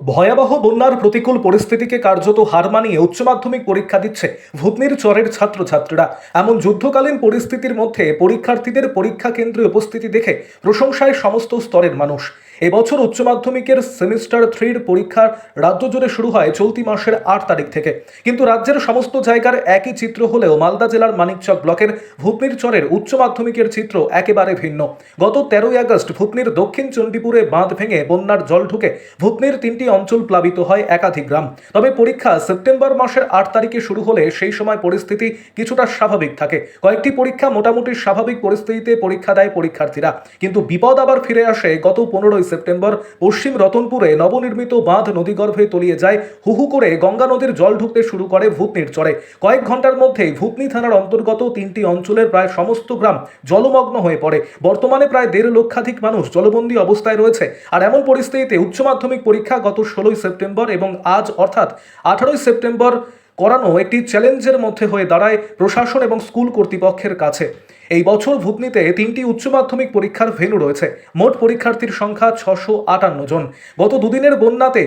ভয়াবহ বন্যার প্রতিকূল পরিস্থিতিকে কার্যত হার মানিয়ে উচ্চ মাধ্যমিক পরীক্ষা দিচ্ছে ভূতনির চরের ছাত্রছাত্রীরা। এমন যুদ্ধকালীন পরিস্থিতির মধ্যে পরীক্ষার্থীদের পরীক্ষা কেন্দ্রে উপস্থিতি দেখে প্রশংসায় সমস্ত স্তরের মানুষ। এবছর উচ্চ মাধ্যমিকের সেমিস্টার থ্রির পরীক্ষা রাজ্য জুড়ে শুরু হয় চলতি মাসের আট তারিখ থেকে। কিন্তু রাজ্যের সমস্ত জায়গার একই চিত্র হলেও মালদা জেলার মানিকচক ব্লকের ভূতনির চরের উচ্চ মাধ্যমিকের চিত্র একেবারে ভিন্ন। গত তেরোই আগস্ট ভূতনির দক্ষিণ চণ্ডীপুরে বাঁধ ভেঙে বন্যার জল ঢুকে ভূতনির তিনটি অঞ্চল প্লাবিত হয় একাধিক গ্রাম। তবে পরীক্ষা সেপ্টেম্বর মাসের আট তারিখে শুরু হলে সেই সময় পরিস্থিতি কিছুটা স্বাভাবিক থাকে। কয়েকটি পরীক্ষা মোটামুটি স্বাভাবিক পরিস্থিতিতে পরীক্ষা দেয় পরীক্ষার্থীরা। কিন্তু বিপদ আবার ফিরে আসে গত পনেরোই সেপ্টেম্বর পশ্চিম রতনপুরে নবনির্মিত বাঁধ নদীগর্ভে তলিয়ে যায় হুহু করে গঙ্গা নদীর জল ঢুকতে শুরু করে ভূতনির চরে। কয়েক ঘণ্টার মধ্যেই ভূতনি থানার অন্তর্গত তিনটি অঞ্চলের প্রায় সমস্ত গ্রাম জলমগ্ন হয়ে পড়ে। বর্তমানে প্রায় দেড় লক্ষাধিক মানুষ জলবন্দী অবস্থায় রয়েছে। আর এমন পরিস্থিতিতে উচ্চ মাধ্যমিক পরীক্ষা গত ষোলোই সেপ্টেম্বর এবং আজ অর্থাৎ আঠারোই সেপ্টেম্বর করানো একটি চ্যালেঞ্জের মধ্যে হয়ে দাঁড়ায় প্রশাসন এবং স্কুল কর্তৃপক্ষের কাছে। এই বছর ভূতনিতে তিনটি উচ্চ মাধ্যমিক পরীক্ষার ভেন্যু রয়েছে। মোট পরীক্ষার্থীর সংখ্যা ছশো আটান্ন জন। গত দুদিনের বন্যাতে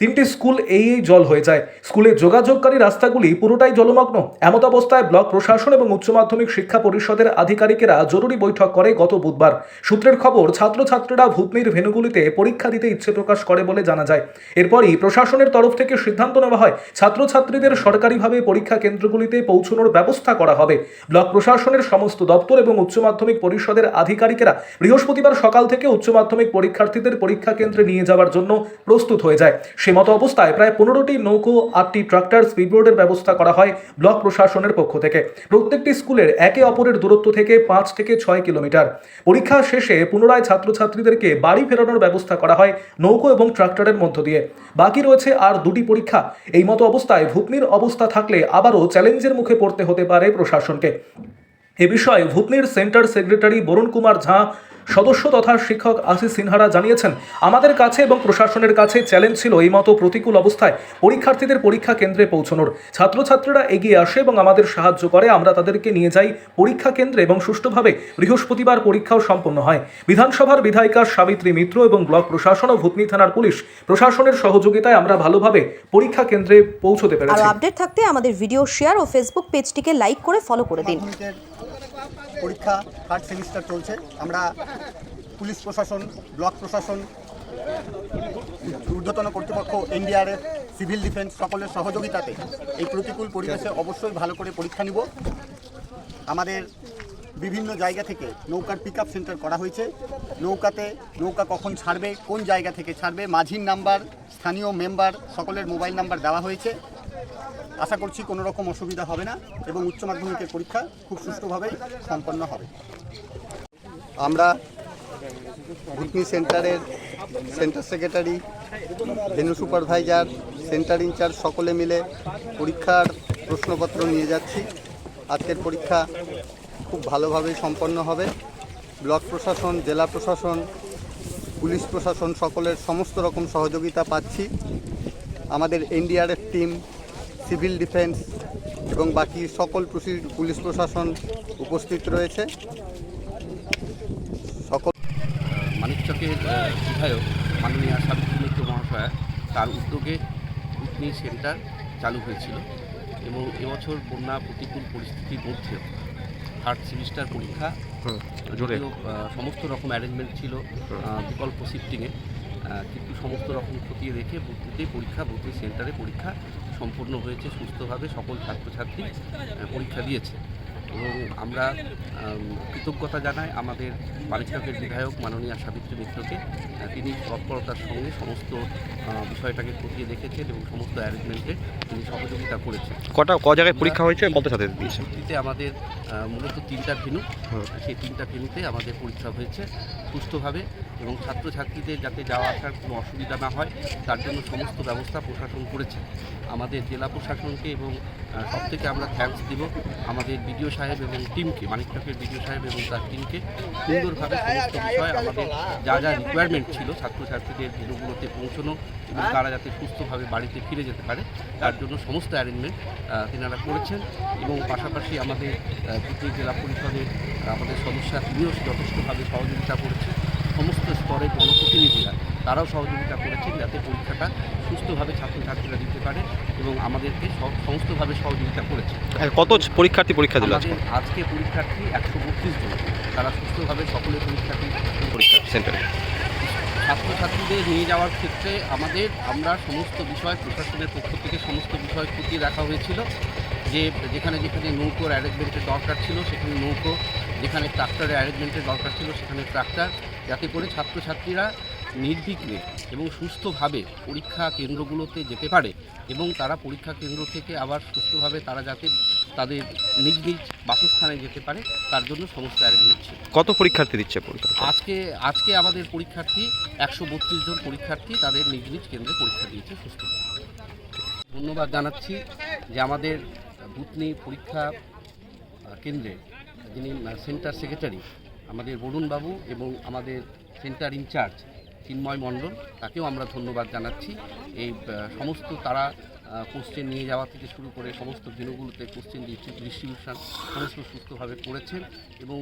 তিনটি স্কুল এই এই জল হয়ে যায়। স্কুলে যোগাযোগকারী রাস্তাগুলি পুরোটাই জলমগ্ন। এমত অবস্থায় ব্লক প্রশাসন এবং উচ্চ মাধ্যমিক শিক্ষা পরিষদের আধিকারিকেরা জরুরি বৈঠক করে গত বুধবার। সূত্রের খবর, ছাত্রছাত্রীরা ভূতনির ভেনুগুলিতে পরীক্ষা দিতে ইচ্ছে প্রকাশ করে বলে জানা যায়। এরপরই প্রশাসনের তরফ থেকে সিদ্ধান্ত নেওয়া হয়, ছাত্রছাত্রীদের সরকারিভাবে পরীক্ষা কেন্দ্রগুলিতে পৌঁছানোর ব্যবস্থা করা হবে। ব্লক প্রশাসনের সমস্ত দপ্তর এবং উচ্চ মাধ্যমিক পরিষদের আধিকারিকেরা বৃহস্পতিবার সকাল থেকে উচ্চ মাধ্যমিক পরীক্ষার্থীদের পরীক্ষা কেন্দ্রে নিয়ে যাওয়ার জন্য প্রস্তুত হয়ে যায়। সে মতো অবস্থায় প্রায় পনেরোটি নৌকো, আটটি ট্রাক্টর স্পিডবোর্ডের ব্যবস্থা করা হয় ব্লক প্রশাসনের পক্ষ থেকে। প্রত্যেকটি স্কুলের একে অপরের দূরত্ব থেকে পাঁচ থেকে ছয় কিলোমিটার। পরীক্ষা শেষে পুনরায় ছাত্রছাত্রীদেরকে বাড়ি ফেরানোর ব্যবস্থা করা হয় নৌকো এবং ট্রাক্টরের মধ্য দিয়ে। বাকি রয়েছে আর দুটি পরীক্ষা। এই মতো অবস্থায় ভূতনির অবস্থা থাকলে আবারও চ্যালেঞ্জের মুখে পড়তে হতে পারে প্রশাসনকে। এ বিষয়ে ভূতনির সেন্টার সেক্রেটারি বরুণ কুমার ঝা সদস্য তথা শিক্ষক আশিস সিনহারা জানিয়েছেন আমাদের কাছে এবং প্রশাসনের কাছে চ্যালেঞ্জ ছিল এই মতো প্রতিকূল অবস্থায় পরীক্ষার্থীদের পরীক্ষা কেন্দ্রে পৌঁছানোর। ছাত্রছাত্রীরা এগিয়ে আসে এবং আমাদের সাহায্য করে আমরা তাদেরকে নিয়ে যাই পরীক্ষা কেন্দ্রে এবং সুষ্ঠুভাবে বৃহস্পতিবার পরীক্ষাও সম্পন্ন হয়। বিধানসভার বিধায়িকা সাবিত্রী মিত্র এবং ব্লক প্রশাসন ও ভূতনি থানার পুলিশ প্রশাসনের সহযোগিতায় আমরা ভালোভাবে পরীক্ষা কেন্দ্রে পৌঁছতে পেরেছি। আপডেট থাকতে আমাদের ভিডিও শেয়ার ও ফেসবুক পেজটিকে লাইক করে ফলো করে দিন। পরীক্ষা থার্ড সেমিস্টার চলছে। আমরা পুলিশ প্রশাসন, ব্লক প্রশাসন, ঊর্ধ্বতন কর্তৃপক্ষ, এনডিআরএফ, সিভিল ডিফেন্স সকলের সহযোগিতাতে এই প্রতিকূল পরিবেশে অবশ্যই ভালো করে পরীক্ষা নিব। আমাদের বিভিন্ন জায়গা থেকে নৌকার পিক সেন্টার করা হয়েছে। নৌকাতে নৌকা কখন ছাড়বে, কোন জায়গা থেকে ছাড়বে, মাঝির নাম্বার স্থানীয় মেম্বার সকলের মোবাইল নাম্বার দেওয়া হয়েছে। আশা করছি কোনো রকম অসুবিধা হবে না এবং উচ্চ মাধ্যমিকের পরীক্ষা খুব সুষ্ঠুভাবে সম্পন্ন হবে। আমরা ভুতনি সেন্টারের centre secretary venue supervisor, centre incharge সকলে মিলে পরীক্ষার প্রশ্নপত্র নিয়ে যাচ্ছি। আজকের পরীক্ষা খুব ভালোভাবে সম্পন্ন হবে। ব্লক প্রশাসন, জেলা প্রশাসন, পুলিশ প্রশাসন সকলের সমস্ত রকম সহযোগিতা পাচ্ছি। আমাদের এনডিআরএফ টিম সিভিল ডিফেন্স এবং বাকি সকল পুলিশ প্রশাসন উপস্থিত রয়েছে। সকল মানিকচকের বিধায়ক মাননীয় সাবিত্রী মিত্র মহাশয়া তার উদ্যোগে উটনি সেন্টার চালু হয়েছিল এবং এবছর বন্যা প্রতিকূল পরিস্থিতির মধ্যেও থার্ড সেমিস্টার পরীক্ষা যদিও সমস্ত রকম অ্যারেঞ্জমেন্ট ছিল বিকল্প শিফটিংয়ে কিন্তু সমস্ত রকম খতিয়ে রেখে বুদ্ধিতে পরীক্ষা বুদ্ধি সেন্টারে পরীক্ষা সম্পূর্ণ হয়েছে সুস্থভাবে সকল ছাত্রছাত্রী পরীক্ষা দিয়েছে। এবং আমরা কৃতজ্ঞতা জানাই আমাদের বালিচকের বিধায়ক মাননীয় সাবিত্রী মিত্রকে। তিনি তৎপরতার সঙ্গে সমস্ত বিষয়টাকে খতিয়ে দেখেছেন এবং সমস্ত অ্যারেঞ্জমেন্টে তিনি সহযোগিতা করেছেন। কটা ক জায়গায় পরীক্ষা হয়েছে? বলতে সাথে দিয়েছে? আমাদের মূলত তিনটা ভেনু সেই তিনটা ভেনুতে আমাদের পরীক্ষা হয়েছে সুষ্ঠুভাবে এবং ছাত্রছাত্রীদের যাতে যাওয়া আসার কোনো অসুবিধা না হয়, তার জন্য সমস্ত ব্যবস্থা প্রশাসন করেছে। আমাদের জেলা প্রশাসনকে এবং সব থেকে আমরা থ্যাঙ্কস দিব আমাদের বিডিও সাহেব এবং টিমকে মানিকটকের বিডিও সাহেব এবং তার টিমকে সুন্দরভাবে সমস্ত বিষয় আমাদের যা যা রিকোয়ারমেন্ট ছিল ছাত্রছাত্রীদের ভেনুগুলোতে পৌঁছানো এবং তারা যাতে সুস্থভাবে বাড়িতে ফিরে যেতে পারে, তার জন্য সমস্ত অ্যারেঞ্জমেন্ট তেনারা করেছেন এবং পাশাপাশি আমাদের জেলা পরিষদের, আমাদের সদস্যরা তিনিও যথেষ্টভাবে সহযোগিতা করেছেন স্তরের জনপ্রতিনিধিরা তারাও সহযোগিতা করেছেন যাতে পরীক্ষাটা সুস্থভাবে ছাত্রছাত্রীরা দিতে পারে এবং আমাদেরকে সব- সমস্তভাবে সহযোগিতা করেছে। আর কত পরীক্ষার্থী পরীক্ষা দিল আজকে? আজকে পরীক্ষার্থী একশো বত্রিশ জন। তারা সুস্থভাবে সকলে পরীক্ষার্থী পরীক্ষা সেন্টারে। ছাত্রছাত্রীদের নিয়ে যাওয়ার ক্ষেত্রে আমাদের আমরা সমস্ত বিষয় প্রশাসনের পক্ষ থেকে সমস্ত বিষয় খতিয়ে দেখা হয়েছিল। যে যেখানে যেখানে নৌকোর অ্যারেঞ্জমেন্টের দরকার ছিল সেখানে নৌকো যেখানে ট্রাক্টরের অ্যারেঞ্জমেন্টের দরকার ছিল সেখানে ট্রাক্টর যাতে করে ছাত্রছাত্রীরা নির্বিঘ্নে এবং সুস্থভাবে পরীক্ষা কেন্দ্রগুলোতে যেতে পারে এবং তারা পরীক্ষা কেন্দ্র থেকে আবার সুস্থভাবে তারা যাতে তাদের নিজ নিজ বাসস্থানে যেতে পারে তার জন্য সমস্ত অ্যারেঞ্জমেন্ট ছিল কত পরীক্ষার্থী দিচ্ছে পরীক্ষা আজকে আজকে আমাদের পরীক্ষার্থী একশো বত্রিশ জন পরীক্ষার্থী তাদের নিজ নিজ কেন্দ্রে পরীক্ষা দিয়েছে সুস্থ। ধন্যবাদ জানাচ্ছি যে আমাদের ভূতনি পরীক্ষা কেন্দ্রে যিনি সেন্টার সেক্রেটারি আমাদের বরুণবাবু এবং আমাদের সেন্টার ইনচার্জ চিন্ময় মণ্ডল তাকেও আমরা ধন্যবাদ জানাচ্ছি। এই সমস্ত তারা কোশ্চেন নিয়ে যাওয়া থেকে শুরু করে সমস্ত দিনগুলোতে কোশ্চেন ডিস্ট্রিবিউশন সমস্ত সুস্থভাবে করেছেন এবং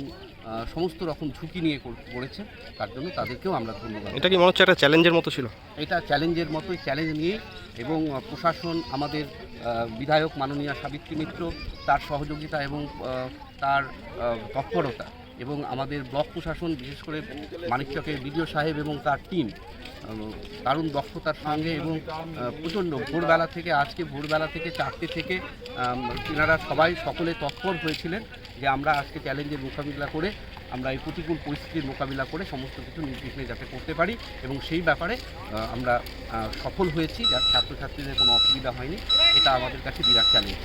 সমস্ত রকম ঝুঁকি নিয়ে কর- করেছেন। তার জন্য তাদেরকেও আমরা ধন্যবাদ এটা কি মনে হচ্ছে একটা চ্যালেঞ্জের মতো ছিল? এটা চ্যালেঞ্জের মতোই চ্যালেঞ্জ নিয়ে এবং প্রশাসন আমাদের বিধায়ক মাননীয় সাবিত্রী মিত্র তার সহযোগিতা এবং তার তৎপরতা এবং আমাদের ব্লক প্রশাসন, বিশেষ করে মানিকচকের বিডিও সাহেব এবং তার টিম দারুণ দক্ষতার সঙ্গে এবং প্রচণ্ড ভোরবেলা থেকে, আজকে ভোরবেলা থেকে চারটে থেকে তিনারা সবাই সকলে তৎপর হয়েছিলেন যে আমরা আজকে চ্যালেঞ্জের মোকাবিলা করে, আমরা এই প্রতিকূল পরিস্থিতির মোকাবিলা করে সমস্ত কিছু নির্বিঘ্নে যাতে করতে পারি এবং সেই ব্যাপারে আমরা সফল হয়েছি। যার ছাত্রছাত্রীদের কোনো অসুবিধা হয়নি, এটা আমাদের কাছে বিরাট চ্যালেঞ্জ